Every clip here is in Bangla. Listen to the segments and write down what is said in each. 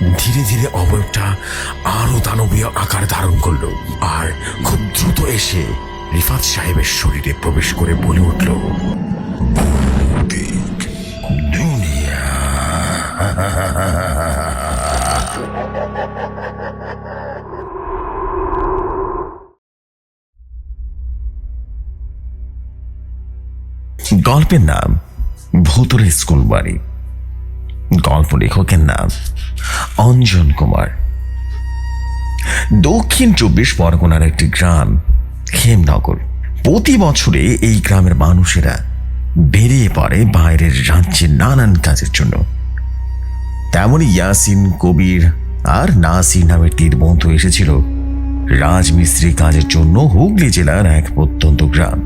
ধীরে ধীরে অবয়বটা আরও দানবীয় আকার ধারণ করল আর খুব দ্রুত এসে রিফাত সাহেবের শরীরে প্রবেশ করে বলে উঠল দুনিয়া। গল্পের নাম ভূতরের স্কুল বাড়ি গল্প লেখকের নাম অঞ্জন কুমার। দক্ষিণ চব্বিশ পরগনার একটি গ্রাম খেমনগর প্রতি বছরে এই গ্রামের মানুষেরা বেরিয়ে পড়ে বাইরের রাজ্যের নানান কাজের জন্য। তেমনই ইয়াসিন, কবির আর নাসির নামের তীর বন্ধু এসেছিল রাজমিস্ত্রি কাজের জন্য হুগলি জেলার এক প্রত্যন্ত গ্রাম,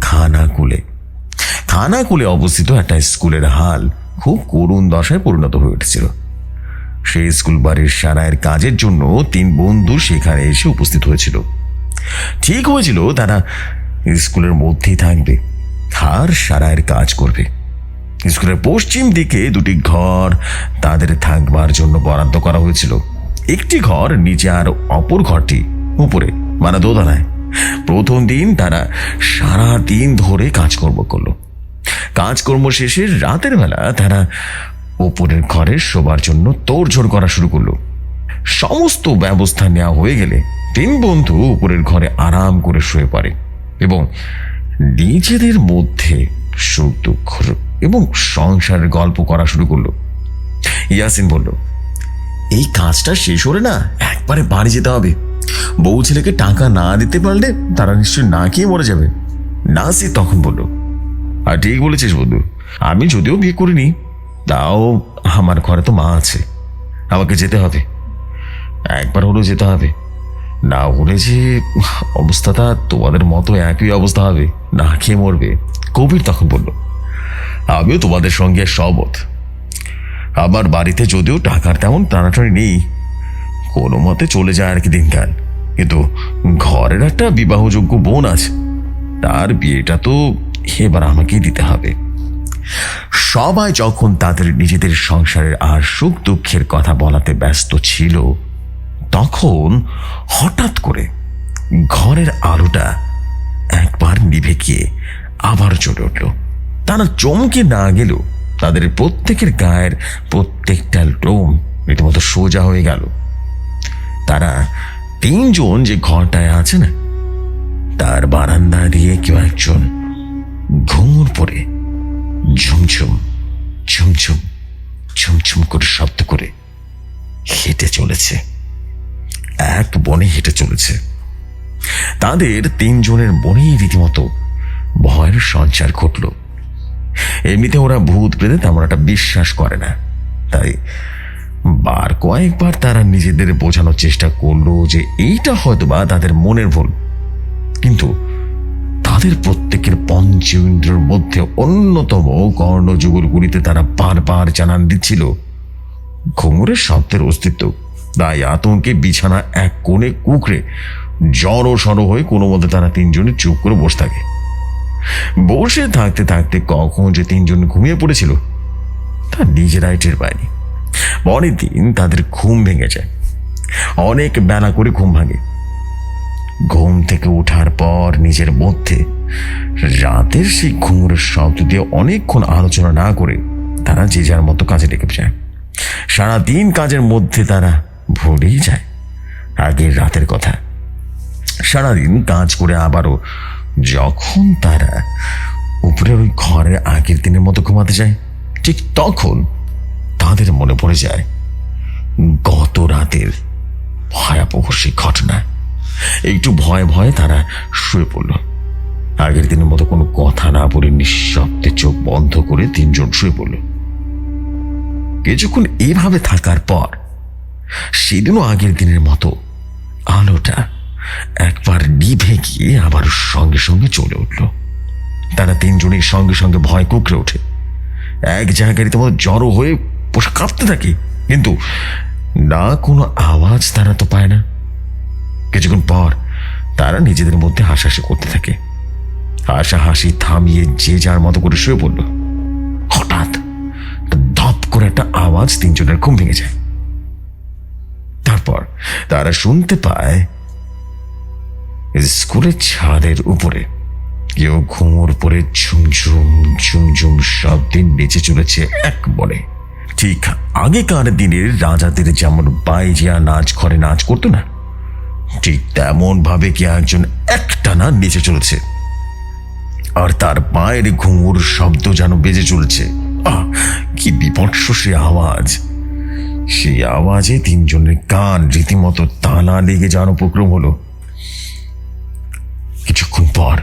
খানাকুলে। খানাকুলে অবস্থিত একটা স্কুলের হাল খুব করুণ দশায় পরিণত হয়ে উঠেছিল। সেই স্কুল বাড়ির সারায়ের কাজের জন্য তিন বন্ধু সেখানে এসে উপস্থিত হয়েছিল। ঠিক হয়েছিল, তারা স্কুলের মধ্যেই থাকবে। আর সারায়ের কাজ করবে। স্কুলের পশ্চিম দিকে দুটি ঘর তাদের থাকবার জন্য বরাদ্দ করা হয়েছিল। একটি ঘর নিচে আর অপর ঘরটি উপরে মানে দোতলায়। প্রথম দিন তারা সারা দিন ধরে কাজকর্ম করল। কাজকর্ম শেষে রাতের বেলা তারা উপরের ঘরে শোবার জন্য তোড়ঝোড় করা শুরু করল। সমস্ত ব্যবস্থা নেওয়া হয়ে গেলে তিন বন্ধু উপরের ঘরে আরাম করে শুয়ে পড়ে এবং নিজেদের মধ্যে সুখ, দুঃখ এবং সংসারের গল্প করা শুরু করল। ইয়াসিন বলল, এই কাজটা শেষ হলে না একবারে বাড়ি যেতে হবে। বউ ছেলেকে টাকা না দিতে পারলে তারা নিশ্চয়ই না খেয়ে মরে যাবে। নাসি তখন বলল আর ঠিক বলেছিস, বন্ধু। আমি যদিও বিয়ে করিনি, তাও আমার ঘরে তো মা আছে। আমাকে যেতে হবে। একবার হলেও যেতে হবে। না হলে যে অবস্থাটা তোমাদের মতো একই অবস্থা হবে, না খেয়ে মরবে কবির তখন বলল। আমিও তোমাদের সঙ্গে সহমত আমার বাড়িতে যদিও টাকার তেমন টানাটানি নেই, কোনো মতে চলে যায় আর কি দিনকাল। কিন্তু ঘরের একটা বিবাহযোগ্য বোন আছে, তার বিয়েটা তো এবার আমাকেই দিতে হবে। সবাই যখন তাদের নিজেদের সংসারের আর সুখ দুঃখের কথা বলাতে ব্যস্ত ছিল, তখন হঠাৎ করে ঘরের আলোটা একবার নিভে গিয়ে আবার চলে উঠল। তারা চমকে না গেলেও তাদের প্রত্যেকের গায়ের প্রত্যেকটা লোম রীতিমতো সোজা হয়ে গেল। তারা তিনজন যে ঘরটায় আছে না, তার বারান্দা দিয়ে কেউ একজন ঘুমুর পরে ঝুমঝুম ঝুমঝুম ঝুমঝুম করে শব্দ করে হেঁটে চলেছে। এক বনে হেঁটে চলেছে। তাদের তিনজনের বনেই রীতিমতো ভয়ের সঞ্চার ঘটল। এমনিতে ওরা ভূত প্রেতে তেমন একটা বিশ্বাস করে না। তাই বার কয়েকবার তারা নিজেদের বোঝানোর চেষ্টা করল যে এইটা হয়তো বা তাদের মনের ভুল। কিন্তু তাদের প্রত্যেকের পঞ্চ ইন্দ্রের মধ্যে অন্যতম কর্ণযুগলগুলিতে তারা বারবার জানান দিচ্ছিল। ঘুঙুরের শব্দের অস্তিত্ব। তাই আতঙ্কে বিছানা এক কোণে কুকড়ে জড়ো সড়ো হয়ে কোনো মতে তারা তিনজনে চুপ করে বসে থাকে। বসে থাকতে থাকতে কখন যে তিনজন ঘুমিয়ে পড়েছিল, তা নিজেরাই টের পায়নি। পরের দিন তাদের ঘুম ভেঙে যায়। অনেক বেলা করে ঘুম ভাঙে। ঘুম থেকে ওঠার পর নিজের মধ্যে রাতের সেই ঘুঙুরের শব্দ দিয়ে অনেকক্ষণ আলোচনা না করে তারা যে যার মতো কাজে ডেকে যায়। সারাদিন কাজের মধ্যে তারা ভুলেই যায়। আগের রাতের কথা। সারাদিন কাজ করে আবারও যখন তারা উপরে ওই ঘরের আগের দিনের মতো ঘুমাতে যায়, ঠিক তখন তাদের মনে পড়ে যায়, গত রাতের ভয়াবহ সেই ঘটনা। একটু ভয়ে ভয়ে তারা শুয়ে পড়ল। আগের দিনের মতো কোনো কথা না বলে নিঃশব্দে চোখ বন্ধ করে তিনজন শুয়ে পড়ল। কিছুক্ষণ এভাবে থাকার পর সেদিনও আগের দিনের মতো আলোটা একবার নিভে গিয়ে আবার সঙ্গে সঙ্গে চলে উঠল। তারা তিনজনের সঙ্গে সঙ্গে ভয় কুকড়ে ওঠে। এক জায়গায় তোমার জড়ো হয়ে কাঁপতে থাকে, কিন্তু না কোনো আওয়াজ তারা তো পায় না। কিছুক্ষণ পর তারা নিজেদের মধ্যে হাসাহাসি করতে থাকে। হাসাহাসি থামিয়ে যে যার মতো করে শুয়ে পড়ল। হঠাৎ ধপ করে একটা আওয়াজ তিনজনের ঘুম ভেঙে যায়। তারপর তারা শুনতে পায়, স্কুলের ছাদের উপরে কেউ ঘুমোর পরে ঝুমঝুম ঝুমঝুম শব্দে নেচে চলেছে এক বলে ঠিক আগেকার দিনের রাজাদের যেমন বাইজিয়া নাচ ঘরে নাচ করতো না ঠিক তেমন ভাবে কে একজন একটানা নেচে চলেছে? আর তার পায়ের ঘুঙুর শব্দ যেন বেজে চলছে। আহ, কি বিপৎস সে আওয়াজ। সেই আওয়াজে তিনজনের কান রীতিমতো তালা লেগে যাওয়ার উপক্রম হলো। কিছুক্ষণ পর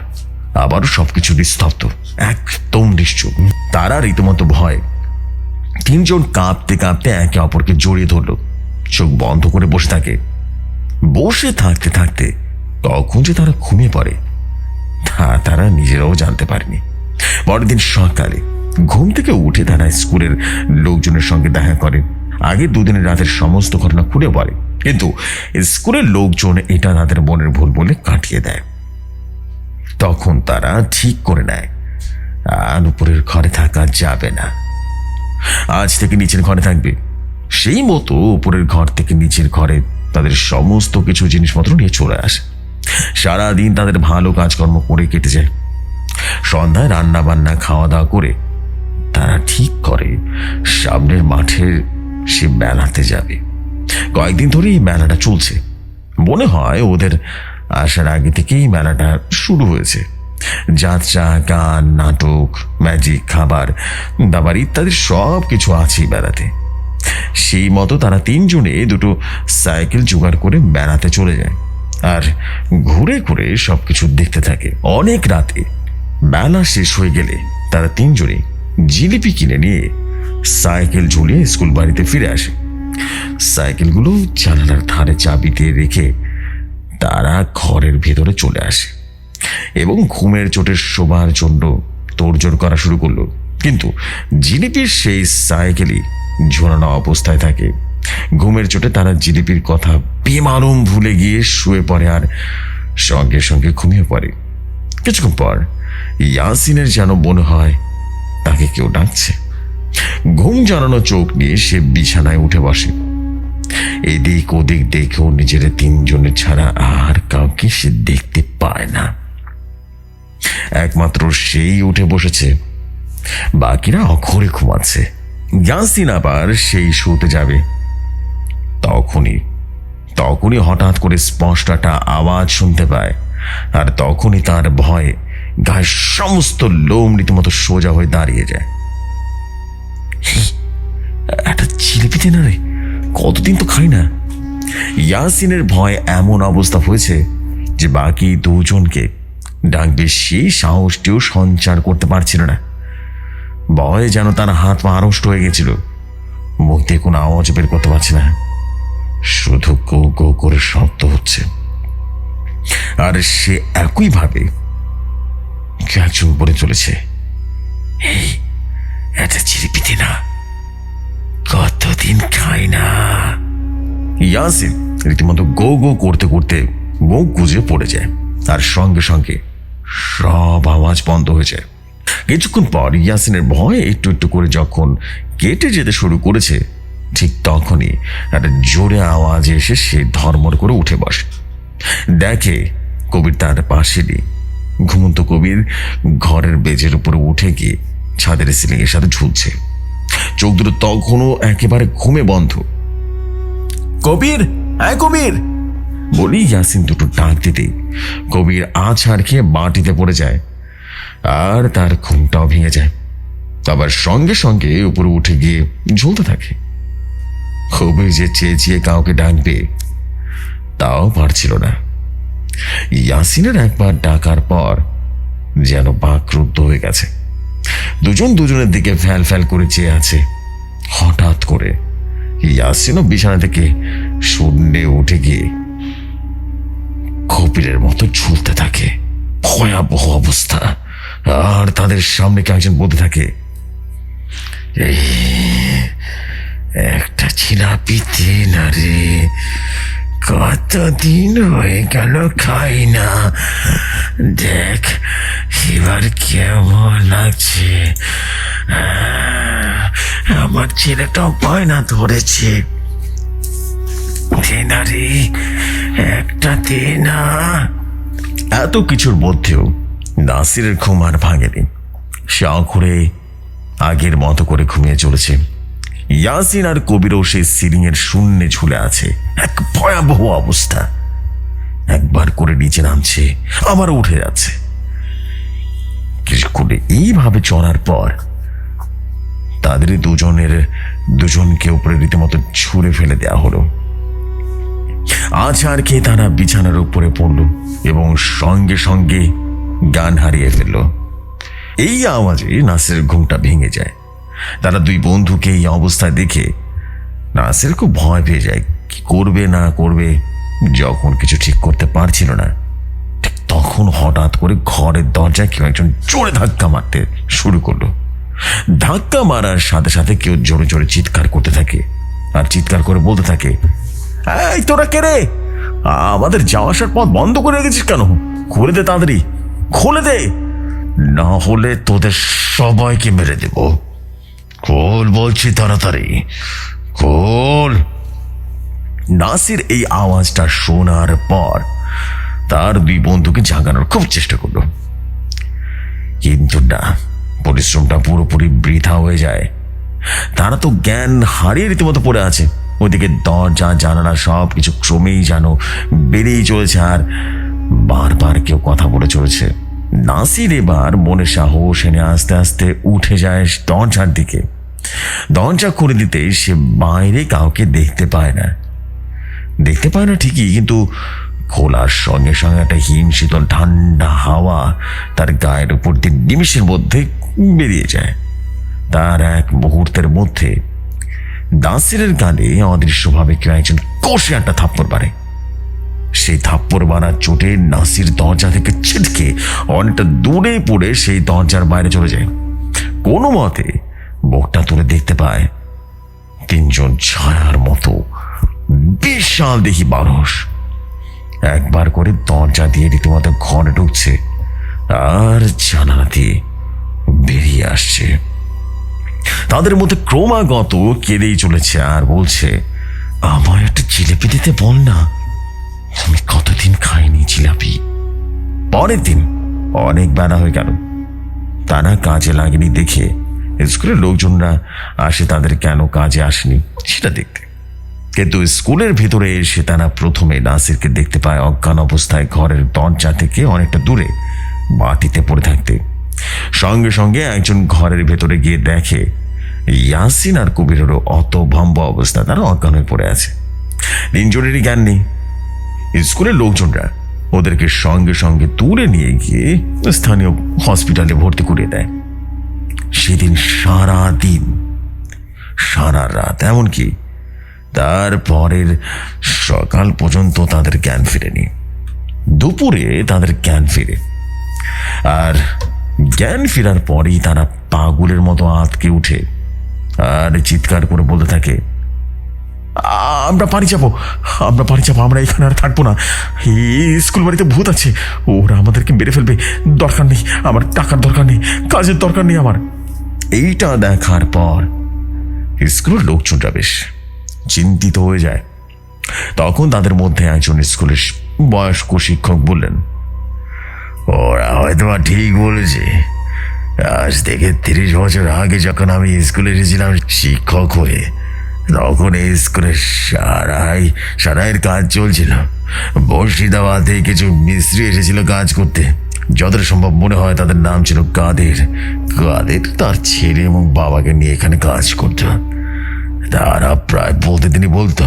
আবারও সবকিছু নিস্তব্ধ, একদম নিশ্চুপ। তারা রীতিমতো ভয়। তিনজন কাঁপতে কাঁপতে একে অপরকে জড়িয়ে ধরল। চোখ বন্ধ করে বসে থাকে। বসে থাকতে থাকতে তখন যে তারা ঘুমিয়ে পড়ে, তা তারা নিজেরাও জানতে পারেনি। পরের দিন সকালে ঘুম থেকে উঠে তারা স্কুলের লোকজনের সঙ্গে দেখা করে। আগে দুদিনের রাতের সমস্ত ঘটনা খুলে পড়ে কিন্তু স্কুলের লোকজন এটা তাদের মনের ভুল বলে কাটিয়ে দেয়। তখন তারা ঠিক করে নেয়, আর উপরের ঘরে থাকা যাবে না। আজ থেকে নিচের ঘরে থাকবে। সেই মতো উপরের ঘর থেকে নিচের ঘরে তাদের সমস্ত কিছু জিনিসপত্র নিয়ে চলে আসে। সারাদিন তাদের ভালো কাজকর্ম করে কেটে যায়। সন্ধ্যায় রান্না বান্না খাওয়া দাওয়া করে তারা ঠিক করে সামনের মাঠের সে মেলাতে যাবে। কয়েকদিন ধরে এই মেলাটা চলছে। মনে হয় ওদের আসার আগে থেকেই মেলাটা শুরু হয়েছে। যাত্রা, গান, নাটক ম্যাজিক খাবার, দাবার ইত্যাদি সব কিছু আছেই মেলাতে। সেই মতো তারা তিনজনে দুটো সাইকেল জোগাড় করে বেড়াতে চলে যায়। আর ঘুরে ঘুরে সবকিছু দেখতে থাকে। অনেক রাতে বেলা শেষ হয়ে গেলে তারা তিনজনে জিলিপি কিনে নিয়ে সাইকেল ঝুলিয়ে স্কুল বাড়িতে ফিরে আসে। সাইকেলগুলো জানালার ধারে চাবি দিয়ে রেখে তারা ঘরের ভেতরে চলে আসে এবং ঘুমের চোটে শোবার জন্য তোড়জোড় করা শুরু করল। কিন্তু জিলিপির সেই সাইকেলই ঝোলানো অবস্থায় থাকে। ঘুমের চোটে তারা জিলিপির কথা বেমালুম ভুলে গিয়ে শুয়ে পড়ে আর সঙ্গে সঙ্গে ঘুমিয়ে পড়ে। কিছুক্ষণ পর ইয়াসিনের যেন মনে হয় তাকে কেউ ডাকছে। ঘুম জানানো চোখ নিয়ে সে বিছানায় উঠে বসে। এদিক ওদিক দেখেও নিজের তিনজনের ছাড়া আর কাউকে সে দেখতে পায় না। একমাত্র সেই উঠে বসেছে। বাকিরা অক্ষরে ঘুমাচ্ছে। ইয়াসিন আবার সেই শুতে যাবে। তখনই তখনই হঠাৎ করে স্পষ্ট একটা আওয়াজ শুনতে পায়, আর তখনই তার ভয়ে গায়ের সমস্ত লোম রীতিমতো সোজা হয়ে দাঁড়িয়ে যায়। একটা জিলিপিতে না রে, কতদিন তো খাই না। ইয়াসিনের ভয় এমন অবস্থা হয়েছে যে বাকি দুজনকে ডাকবে সেই সাহসটিও সঞ্চার করতে পারছিল না। ভয়ে যেন তার হাত পা আড়ষ্ট হয়ে গেছিল। মুখ দিয়ে কোনো আওয়াজ বের করতে পারছে না। শুধু কো কো করে শব্দ হচ্ছে। আর সে একইভাবে একজন বলে চলেছে। এই, এটা চিরিপিতে না। কতদিন খাই না। ইয়াসিন রীতিমতো গো গো করতে করতে মুখ গুজে পড়ে যায়। আর সঙ্গে সঙ্গে সব আওয়াজ বন্ধ হয়ে যায়। কিছুক্ষণ পর ইয়াসিনের ভয় একটু একটু করে যখন কেটে যেতে শুরু করেছে ঠিক তখনই একটা জোরে আওয়াজ এসে সে ধর্মর করে উঠে বসে। দেখে কবির তার পাশে নেই। ঘুমন্ত কবির ঘরের বেজের উপরে উঠে গিয়ে ছাদের সিলিং এর সাথে ঝুলছে। চোখ দুটো তখনও একেবারে ঘুমে বন্ধ। কবির হ্যাঁ কবির? বলি ইয়াসিন দুটো ডাক দিতে কবির আছাড় খেয়ে মাটিতে পড়ে যায়। আর তার ঘুমটাও ভেঙে যায়। আবার সঙ্গে সঙ্গে উপরে উঠে গিয়ে ঝুলতে থাকে। খুবই যে চেঁচিয়ে কাউকে ডাকবে, তাও পারছিল না। ইয়াসিনের একবার ডাকার পর যেন বাকরুদ্ধ হয়ে গেছে। দুজন দুজনের দিকে ফ্যাল ফ্যাল করে চেয়ে আছে। হঠাৎ করে ইয়াসিনও বিছানা থেকে শূন্যে উঠে গিয়ে কপিলের মতো ঝুলতে থাকে। ভয়াবহ অবস্থা। আর তাদের সামনে কে একজন বলতে থাকে "এই, একটা জিলাপি দে না রে কতদিন হয়ে গেল খাই না। দেখ এবার কেমন লাগছে। আমার ছেলেটা বায়না ধরেছে। দে না রে একটা দে না। এত কিছুর মধ্যেও নাসিরের ঘুম আর ভাঙেনি। সে আঁকুড়ে আগের মতো করে ঘুমিয়ে চলেছে। ইয়াসিন আর কবিরও সেই সিলিং এর শূন্যে ঝুলে আছে। এক ভয়াবহ অবস্থা। একবার করে নিচে নামছে আবার উঠে যাচ্ছে। কিছুক্ষণ এইভাবে চড়ার পর তাদের দুজনের, দুজনকে উপরে রীতিমতো ছুঁড়ে ফেলে দেওয়া হলো। আছাড় খেয়ে তারা বিছানার উপরে পড়ল এবং সঙ্গে সঙ্গে গান হারিয়ে ফেলল। এই আওয়াজে নাসের ঘুমটা ভেঙে যায়। তারা দুই বন্ধুকে এই অবস্থায় দেখে নাসের খুব ভয় পেয়ে যায়, কি করবে না করবে, যখন কিছু ঠিক করতে পারছিল না। ঠিক তখন হঠাৎ করে ঘরের দরজায় কেউ একজন জোরে ধাক্কা মারতে শুরু করল। ধাক্কা মারার সাথে সাথে কেউ জোরে জোরে চিৎকার করতে থাকে আর চিৎকার করে বলতে থাকে তোরা কে রে? আমাদের যাওয়া আসার পথ বন্ধ করে রেখেছিস কেন? খুলে দে তাড়াতাড়ি। খুলে দে। না হলে তোদের সবাইকে মেরে দেব। খোল বলছি তাড়াতাড়ি। খোল। নাসির এই আওয়াজটা শোনার পর তার দুই বন্ধুকে জাগানোর খুব চেষ্টা করল। কিন্তু না, পরিশ্রমটা পুরোপুরি বৃথা হয়ে যায়। তারা তো জ্ঞান হারিয়ে রীতিমতো পড়ে আছে। ওদিকে দরজা, জানালা সব কিছু ক্রমেই যেন বেড়েই চলেছে আর বারবার কেউ কথা বলে চলেছে। নাসির এবার মনে সাহস এনে আস্তে আস্তে উঠে যায় দরজার দিকে। দরজা করে দিতে সে বাইরে কাউকে দেখতে পায় না। দেখতে পায় না ঠিকই, কিন্তু খোলার সঙ্গে সঙ্গে একটা হিম শীতল ঠান্ডা হাওয়া তার গায়ের উপর দিয়ে নিমিষের মধ্যে বেরিয়ে যায়। তার এক মুহূর্তের মধ্যে দাসিরের গালে অদৃশ্যভাবে কেউ একজন কষে একটা থাপ্পড় মারে। সেই থাপ্পড় মারার চোটে নাসির দরজা থেকে ছিটকে অনেকটা দূরে পড়ে সেই দরজার বাইরে চলে যায়। কোনো মতে মুখটা তুলে দেখতে পায় তিনজন ছায়ার মতো বিশাল দেখি মানুষ একবার করে দরজা দিয়ে রীতিমতো ঘরে ঢুকছে আর জানালা দিয়ে বেরিয়ে আসছে। তাদের মধ্যে ক্রমাগত কেঁদেই চলেছে আর বলছে, আমায় একটা জিলিপি দিতে বল না। আমি কতদিন খাইনি জিলাপি। পরের দিন অনেক বেলা হয়ে গেল। তারা কাজে লাগেনি দেখে স্কুলের লোকজনরা আসে তাদের কেন কাজে আসেনি সেটা দেখতে। কিন্তু স্কুলের ভেতরে এসে তারা প্রথমে নাসিরকে দেখতে পায় অজ্ঞান অবস্থায় ঘরের দরজা থেকে অনেকটা দূরে মাটিতে পড়ে থাকতে। সঙ্গে সঙ্গে একজন ঘরের ভেতরে গিয়ে দেখে ইয়াসিন আর কবিরেরও অত ভম্ব অবস্থা। তারা অজ্ঞান হয়ে পড়ে আছে। তিনজনেরই জ্ঞান নেই। স্কুলের লোকজনরা ওদেরকে সঙ্গে সঙ্গে তুলে নিয়ে গিয়ে স্থানীয় হসপিটালে ভর্তি করিয়ে দেয়। সেদিন সারা দিন, সারা রাত, এমনকি তারপরের সকাল পর্যন্ত তাদের জ্ঞান ফিরেনি। দুপুরে তাদের জ্ঞান ফিরে। আর জ্ঞান ফেরার পরেই তারা পাগলের মতো আতকে উঠে আর চিৎকার করে বলতে থাকে "আ- আমরা বাড়ি যাব। আমরা বাড়ি যাব, আমরা এখানে আর থাকব না। স্কুল বাড়িতে ভূত আছে। ওরা আমাদেরকে মেরে ফেলবে। দরকার নেই, আমার টাকার দরকার নেই, কাজের দরকার নেই আমার। এইটা দেখার পর স্কুলের লোকজনরা বেশ চিন্তিত হয়ে যায়। তখন তাদের মধ্যে একজন স্কুলের বয়স্ক শিক্ষক বললেন, ওরা হয়তো ঠিক বলেছে। আজ থেকে তিরিশ বছর আগে যখন আমি স্কুলে এসেছিলাম শিক্ষক হয়ে তখন এই স্কুলে সারাই সারাইয়ের কাজ চলছিল। বর্ষিদাবাদে কিছু মিস্ত্রি এসেছিল কাজ করতে। যতটা সম্ভব মনে হয় তাদের নাম ছিল কাদের। কাদের? তার ছেলে এবং বাবাকে নিয়ে এখানে কাজ করত। তারা প্রায় বলতে তিনি বলতো,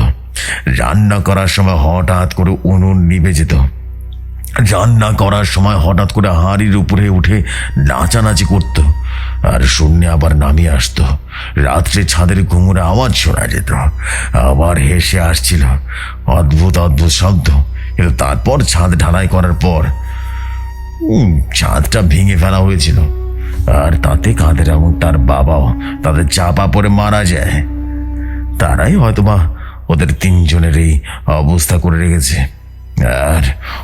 রান্না করার সময় হঠাৎ করে উনুন নিভে যেত। রান্না করার সময় হঠাৎ করে হাঁড়ির উপরে উঠে নাচানাচি করত। আর শূন্যে আবার নামিয়ে আসতো। রাত্রে ছাদের ঘুঙুরে আওয়াজ শোনা যেত। আবার হেসে আসছিল। অদ্ভুত অদ্ভুত শব্দ। কিন্তু তারপর ছাদ ঢালাই করার পর ছাদটা ভেঙে ফেলা হয়েছিল। আর তাতে কাদের এবং তার বাবাও তাদের চাপা পড়ে মারা যায়। তারাই হয়তোবা ওদের তিনজনের এই অবস্থা করে রেখেছে। আর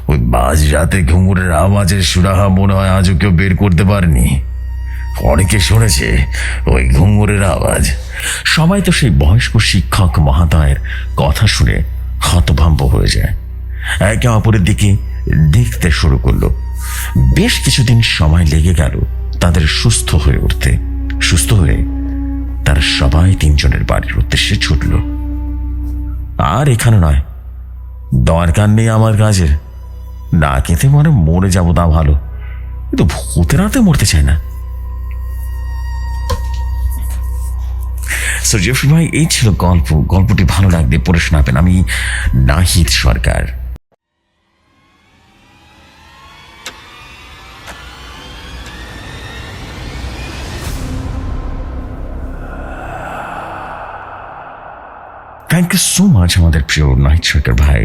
ওই বাজ রাতে ঘুঙুরের আওয়াজের সুরাহা মনে হয় আজও কেউ বের করতে পারেনি। অনেকে শুনেছে ওই ঘুঙুরের আওয়াজ। সবাই তো সেই বয়স্ক শিক্ষক মহাদয়ের কথা শুনে হতভম্ব হয়ে যায়। একে অপরের দিকে দেখতে শুরু করল। বেশ কিছুদিন সময় লেগে গেল তাদের সুস্থ হয়ে উঠতে। সুস্থ হয়ে তারা সবাই তিনজনের বাড়ির উদ্দেশ্যে ছুটল। আর এখানে নয়, দরকার নেই আমার কাজের। না খেতে মানে মরে যাব তা ভালো। কিন্তু ভূতেরাতে মরতে চায় না। সো জেফরি ভাই এই ছিল গল্প। গল্পটি ভালো লাগলে পড়ে শোনাবেন। আমি Nahid Sarkar. You so much আমাদের প্রিয় নাইট সরকার ভাই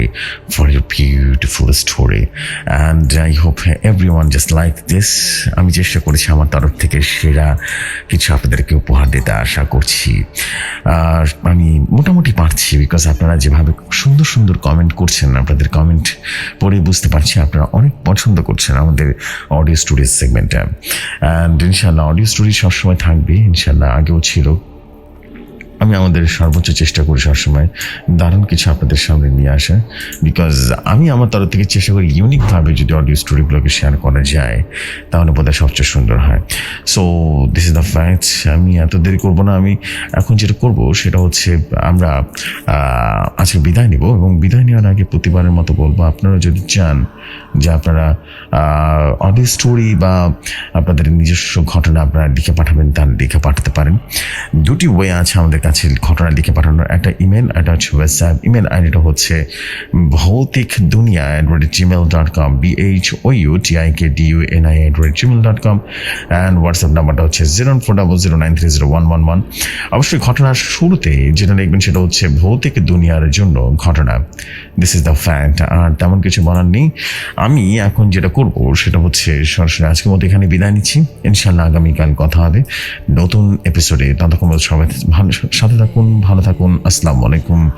for your beautiful story and I hope everyone just like this আমি চেষ্টা করেছি আমার তরফ থেকে সেরা কিছু আপনাদেরকে উপহার দিতে, আশা করছি। আর আমি মোটামুটি পারছি বিকজ আপনারা যেভাবে সুন্দর সুন্দর কমেন্ট করছেন, আপনাদের কমেন্ট পড়ে বুঝতে পারছি আপনারা অনেক পছন্দ করছেন আমাদের অডিও স্টোরিজ সেগমেন্টটা অ্যান্ড ইনশাল্লাহ অডিও স্টোরি সবসময় থাকবে ইনশাল্লাহ আগেও ছিল। আমি আমাদের সর্বোচ্চ চেষ্টা করি সবসময় দারুণ কিছু আপনাদের সামনে নিয়ে আসা বিকজ আমি আমার তরফ থেকে চেষ্টা করি ইউনিকভাবে যদি অডিও স্টোরিগুলোকে শেয়ার করা যায়, তাহলে বোধহয় সবচেয়ে সুন্দর হয়। So this is the fact আমি এত দেরি করব না, আমি এখন যেটা করব সেটা হচ্ছে আমরা আজকে বিদায় নিব এবং বিদায় নেওয়ার আগে প্রতিবারের মতো বলব, আপনারা যদি চান যে আপনারা অডিও স্টোরি বা আপনাদের নিজস্ব ঘটনা আপনারা লিখে পাঠাবেন তার লিখে পাঠাতে পারেন। দুটি ওয়ে আছে আমাদের কাছে ঘটনা লিখে পাঠানোর। একটা ইমেল একটা হচ্ছে হোয়াটসঅ্যাপ ইমেল আইডিটা হচ্ছে ভৌতিক দুনিয়া at Gmail dot com B H O U T I K D U N I at Gmail dot com and WhatsApp নাম্বারটা হচ্ছে zero four double zero nine three zero one one one অবশ্যই ঘটনার শুরুতে যেটা লিখবেন সেটা হচ্ছে ভৌতিক দুনিয়ার জন্য ঘটনা। দিস ইজ দ্য ফ্যাক্ট আর তেমন কিছু বলার নেই। আমি এখন যেটা করব সেটা হচ্ছে সরাসরি আজকের মতো এখানে বিদায় নিচ্ছি। ইনশাল্লাহ আগামীকাল কথা হবে। নতুন এপিসোডে ততক্ষণ সবাই ভালো, সাথে থাকুন, ভালো থাকুন। আসসালামু আলাইকুম।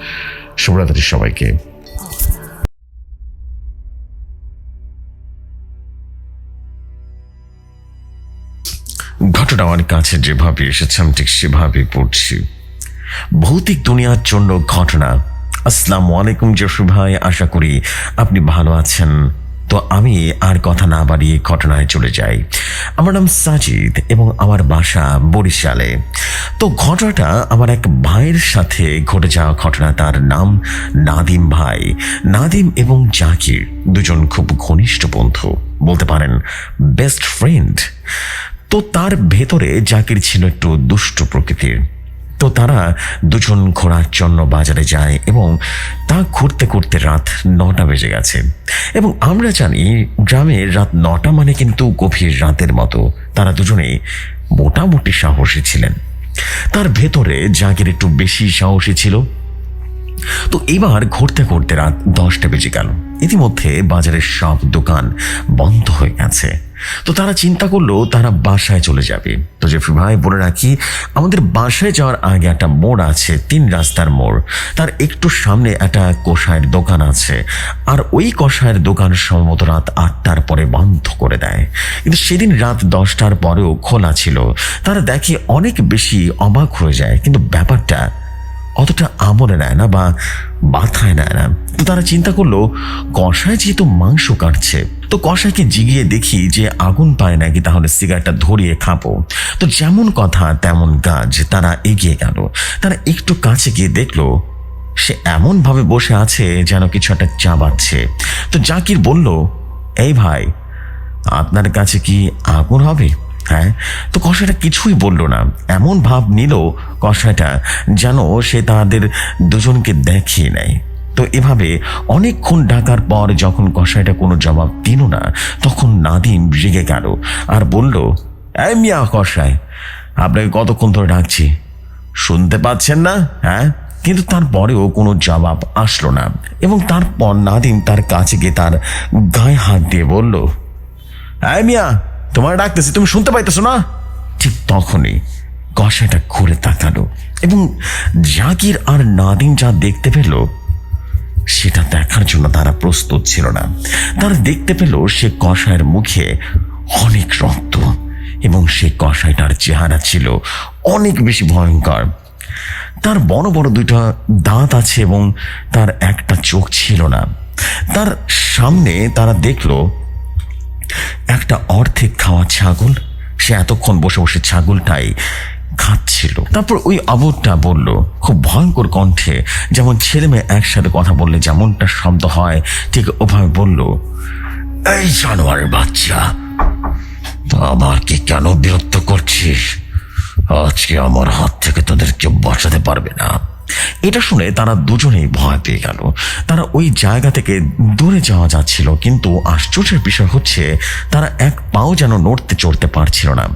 শুভরাত্রি সবাইকে। ঘটনা আমার কাছে যেভাবে এসেছে, আমি ঠিক সেভাবে পড়ছি। ভৌতিক দুনিয়ার জন্য ঘটনা। আসসালামু আলাইকুম জসু ভাই। আশা করি আপনি ভালো আছেন। তো আমি আর কথা না বাড়িয়ে ঘটনায় চলে যাই। আমার নাম সাজিদ এবং আমার বাসা বরিশালে। তো ঘটনাটা আমার এক ভাইয়ের সাথে ঘটে যাওয়া ঘটনা, তার নাম নাদিম ভাই। নাদিম এবং জাকির দুজন খুব ঘনিষ্ঠ বন্ধু, বলতে পারেন বেস্ট ফ্রেন্ড তো তার ভেতরে জাকির ছিল একটু দুষ্ট প্রকৃতির। তো তারা দুজন ঘোরার জন্য বাজারে যায় এবং তা ঘুরতে ঘুরতে রাত নটা বেজে গেছে। এবং আমরা জানি গ্রামের রাত নটা মানে কিন্তু গভীর রাতের মতো। তারা দুজনেই মোটামুটি সাহসী ছিলেন। তার ভেতরে জাকির একটু বেশি সাহসী ছিল। তো এবার ঘুরতে ঘুরতে রাত দশটা বেজে গেল। ইতিমধ্যে বাজারের সব দোকান বন্ধ হয়ে গেছে। তো তারা চিন্তা করল, তারা বাসায় চলে যাবে। তো জেফরি ভাই, বলে রাখি, আমাদের বাসায় যাওয়ার আগে একটা মোড় আছে, তিন রাস্তার মোড়। তার একটু সামনে একটা কষায়ের দোকান আছে। আর ওই কষায়ের দোকান সম্ভবত রাত আটটার পরে বন্ধ করে দেয়। কিন্তু সেদিন রাত দশটার পরেও খোলা ছিল। তারা দেখে অনেক বেশি অবাক হয়ে যায়। কিন্তু ব্যাপারটা অতটা আমলে নেয় না বা মাথায় নেয় না। তো তারা চিন্তা করল কষায় যেহেতু মাংস কাটছে, তো কষাইকে জিগিয়ে দেখি যে আগুন পায় নাকি তাহলে সিগারেটটা ধরিয়ে খাব। তো যেমন কথা, তেমন কাজ, তারা এগিয়ে গেল। তারা একটু কাছে গিয়ে দেখল, সে এমনভাবে বসে আছে যেন কিছু একটা চাবাচ্ছে। তো জাকির বলল, এই ভাই, আপনার কাছে কি আগুন হবে? হ্যাঁ? তো কষাইটা কিছুই বলল না। এমন ভাব নিল কষাইটা যেন সে তাদের দুজনকে দেখিয়ে নেয়। তো এভাবে অনেকক্ষণ ডাকার পর যখন কষাইটা কোনো জবাব দিল না, তখন নাদিম রেগে গেল আর বলল, এই মিয়া কষাই আপনাকে কতক্ষণ ধরে ডাকছি? শুনতে পাচ্ছেন না হ্যাঁ? কিন্তু তারপরেও কোনো জবাব আসলো না এবং তারপর নাদিম তার কাছে গিয়ে তার গায়ে হাত দিয়ে বলল হ্যাঁ মিয়া তোমার ডাকতেছি, তুমি শুনতে পাইতেছো না? ঠিক তখনই কষাটা ঘুরে তাকালো এবং জাকির আর নাদিম যা দেখতে পেল, সেটা দেখার জন্য তারা প্রস্তুত ছিল না। তারা দেখতে পেল সে কষায়ের মুখে অনেক রক্ত এবং সে কষাইটার চেহারা ছিল অনেক বেশি ভয়ঙ্কর। তার বড় বড় দুইটা দাঁত আছে এবং তার একটা চোখ ছিল না। তার সামনে তারা দেখল একটা অর্ধেক খাওয়া ছাগল, সে এতক্ষণ বসে বসে ছাগলটাই খাচ্ছিল। তারপর ওই আবরটা বলল, খুব ভয়ঙ্কর কণ্ঠে, যেমন ছেলে মেয়ে একসাথে কথা বললে যেমনটা শব্দ হয়, ঠিক ওভাবে বলল, এই জানোয়ারের বাচ্চা আমাকে কেন বিরক্ত করছিস? আজকে আমার হাত থেকে তোদেরকে বাঁচাতে পারবে না। এটা শুনে তারা দুজনেই ভয় পেয়ে গেল। তারা ওই জায়গা থেকে দূরে যাওয়া যাচ্ছিল, কিন্তু আশ্চর্যের বিষয় হচ্ছে তারা এক পাও যেন নড়তে চড়তে পারছিল না।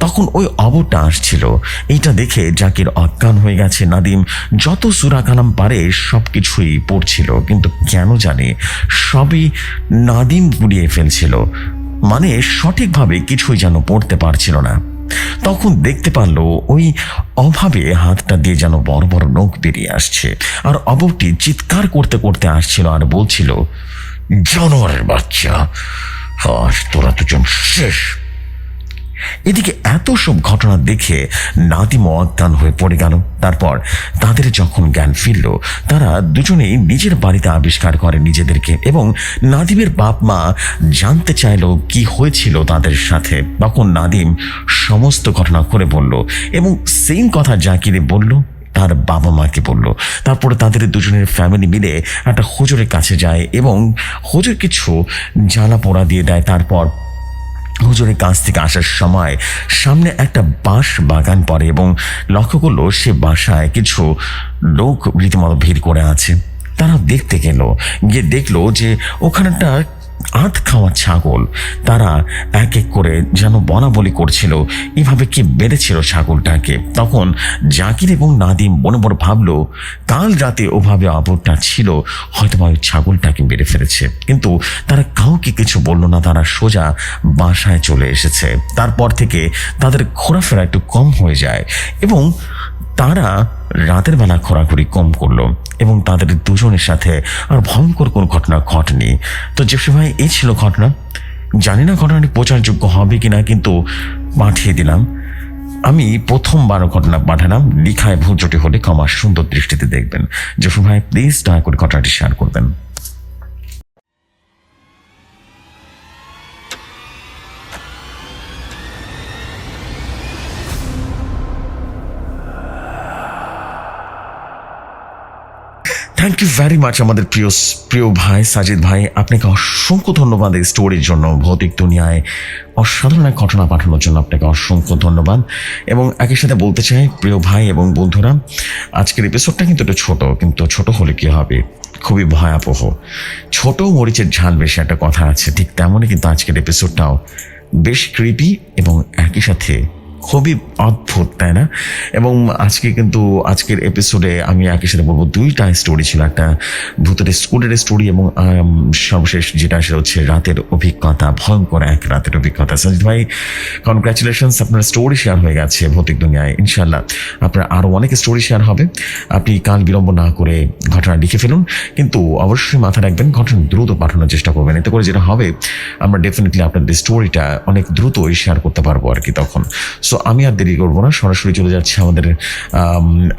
তখন ওই অবরটা আসছিল। এইটা দেখে জাকির অজ্ঞান হয়ে গেছে। নাদিম যত সুরা কালাম পারে সব কিছুই পড়ছিল, কিন্তু কেন জানে সবই নাদিম গুলিয়ে ফেলছিল। মানে সঠিকভাবে কিছুই যেন পড়তে পারছিল না। তখন দেখতে পারল ওই অভাবে হাতটা দিয়ে যেন বড় বড় নখ বেরিয়ে আসছে। আর অবটি চিৎকার করতে করতে আসছিল আর বলছিল, জানোয়ারের বাচ্চা, আজ তোরা দুজন শেষ এদিকে এত সব ঘটনা দেখে নাদিম অজ্ঞান হয়ে পড়ে গেল। তারপর তাদের যখন জ্ঞান ফিরল, তারা দুজনেই নিজের বাড়িতে আবিষ্কার করে নিজেদেরকে এবং নাদিমের বাপ মা জানতে চাইল কি হয়েছিল তাদের সাথে। তখন নাদিম সমস্ত ঘটনা করে বলল এবং সেম কথা জাকিরে বলল, তার বাবা মাকে বলল। তারপরে তাদের দুজনের ফ্যামিলি মিলে একটা হুজুরের কাছে যায় এবং হুজুর কিছু জ্বালা পোড়া দিয়ে দেয়। তারপর হুজুরের কাছ থেকে আসার সময় সামনে একটা বাঁশ বাগান পড়ে এবং লক্ষ্য করল সে বাসায় কিছু লোক রীতিমতো ভিড় করে আছে। তারা দেখতে গেল, গিয়ে দেখল যে ওখানেটা আধ খাওয়া ছাগল। তারা এক এক করে যেন বলা বলি করছিল, এভাবে কি বেড়েছিল ছাগলটাকে? তখন জাকির এবং নাদিম মনে মনে ভাবলো, কাল রাতে ওভাবে আবরটা ছিল হয়তো ওই ছাগলটাকে মেরে ফেলেছে। কিন্তু তারা কাউকে কিছু বলল না, তারা সোজা বাসায় চলে এসেছে। তারপর থেকে তাদের ঘোরাফেরা একটু কম হয়ে যায় এবং তারা রাতের বেলা ঘোরাঘুরি কম করল এবং তাদের দুজনের সাথে আর ভয়ঙ্কর কোনো ঘটনা ঘটেনি। তো জেপসি ভাই এই ছিল ঘটনা। জানি না ঘটনাটি প্রচারযোগ্য হবে কিনা, কিন্তু পাঠিয়ে দিলাম। আমি প্রথমবার ঘটনা পাঠালাম, লিখায় ভুল জটি হলে ক্ষমা সুন্দর দৃষ্টিতে দেখবেন। জেফরি ভাই প্লিজ দয়া করে ঘটনাটি শেয়ার করবেন। থ্যাংক ইউ ভেরি মাচ আমাদের প্রিয় প্রিয় ভাই, সাজিদ ভাই। আপনাকে অসংখ্য ধন্যবাদ এই স্টোরির জন্য, ভৌতিক দুনিয়ায় অসাধারণ এক ঘটনা পাঠানোর জন্য আপনাকে অসংখ্য ধন্যবাদ। এবং একই সাথে বলতে চাই, প্রিয় ভাই এবং বন্ধুরা, আজকের এপিসোডটা কিন্তু একটু ছোট, কিন্তু ছোট হলে কী হবে? খুবই ভয়াবহ। ছোট মরিচের ঝাল বেশি একটা কথা আছে, ঠিক তেমনই কিন্তু আজকের এপিসোডটাও বেশ ক্রিপি এবং একই সাথে খুবই অদ্ভুত, তাই না? এবং আজকে কিন্তু আজকের এপিসোডে আমি একই সাথে বলব দুইটা স্টোরি ছিল। একটা ভূতের স্কুলের স্টোরি এবং সর্বশেষ যেটা, সেটা হচ্ছে রাতের অভিজ্ঞতা, ভয়ঙ্কর এক রাতের অভিজ্ঞতা। সঞ্জিত ভাই কনগ্রাচুলেশনস আপনার স্টোরি শেয়ার হয়ে গেছে ভৌতিক দুনিয়ায়। ইনশাল্লাহ আপনার আরও অনেক স্টোরি শেয়ার হবে। আপনি কাল বিলম্ব না করে ঘটনা লিখে ফেলুন, কিন্তু অবশ্যই মাথায় রাখবেন, ঘটনা দ্রুত পাঠানোর চেষ্টা করবেন। এতে করে যেটা হবে, আমরা ডেফিনেটলি আপনাদের স্টোরিটা অনেক দ্রুতই শেয়ার করতে পারব আর কি তখন। সো আমি আর দেরি করব না, সরাসরি চলে যাচ্ছি আমাদের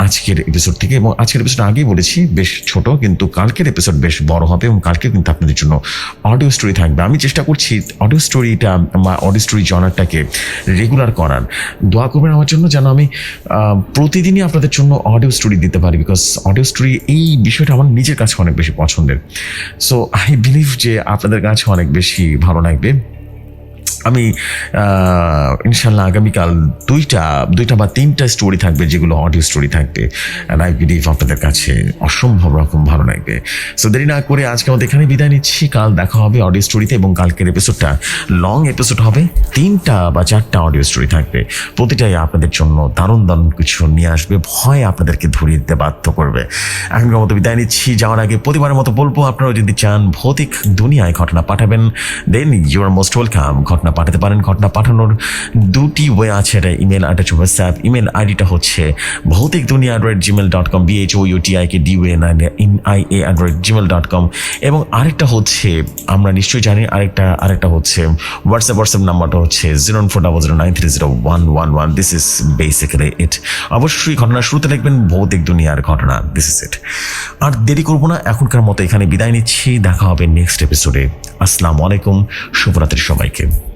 আজকের এপিসোড থেকে। এবং আজকের এপিসোড আগেই বলেছি, বেশ ছোট, কিন্তু কালকের এপিসোড বেশ বড় হবে এবং কালকে কিন্তু আপনাদের জন্য অডিও স্টোরি থাকবে। আমি চেষ্টা করছি অডিও স্টোরিটা বা অডিও স্টোরি জনারটাকে রেগুলার করার। দোয়া করবেন আমার জন্য যেন আমি প্রতিদিনই আপনাদের জন্য অডিও স্টোরি দিতে পারি বিকজ অডিও স্টোরি এই বিষয়টা আমার নিজের কাছে অনেক বেশি পছন্দের। সো আই বিলিভ যে আপনাদের কাছে অনেক বেশি ভালো লাগবে। আমি ইনশাল্লাহ আগামীকাল দুইটা দুইটা বা তিনটা স্টোরি থাকবে যেগুলো অডিও স্টোরি থাকবে। অ্যান্ড আই বিলিভ আপনাদের কাছে অসম্ভব রকম ভালো লাগবে। সো দেরি না করে আজকে আমাদের এখানে বিদায় নিচ্ছি। কাল দেখা হবে অডিও স্টোরিতে এবং কালকের এপিসোডটা লং এপিসোড হবে। তিনটা বা চারটা অডিও স্টোরি থাকবে। প্রতিটাই আপনাদের জন্য দারুণ দারুণ কিছু নিয়ে আসবে। ভয় আপনাদেরকে ধরিয়ে দিতে বাধ্য করবে। এখনকার মতো বিদায় নিচ্ছি। যাওয়ার আগে প্রতিবারের মতো বলব আপনারা যদি চান ভৌতিক দুনিয়ায় ঘটনা পাঠাবেন then you are most welcome ঘটনা পাঠাতে পারেন। ঘটনা পাঠানোর দুটি ওয়ে আছে এটা ইমেল হচ্ছে হোয়াটসঅ্যাপ ইমেল আইডিটা হচ্ছে ভৌতিক দুনিয়া at Gmail dot com B H O U T I K D U N N I A at Gmail dot com এবং আরেকটা হচ্ছে, আমরা নিশ্চয়ই জানি, আরেকটা আরেকটা হচ্ছে হোয়াটসঅ্যাপ হোয়াটসঅ্যাপ নাম্বারটা হচ্ছে zero four double zero nine three zero one one one this is basically it অবশ্যই ঘটনা শুরুতে লিখবেন ভৌতিক দুনিয়ার ঘটনা। দিস ইজ ইট আর দেরি করব না, এখনকার মতো এখানে বিদায় নিচ্ছি। দেখা হবে নেক্সট এপিসোডে আসসালামু আলাইকুম। শুভরাত্রি সবাইকে।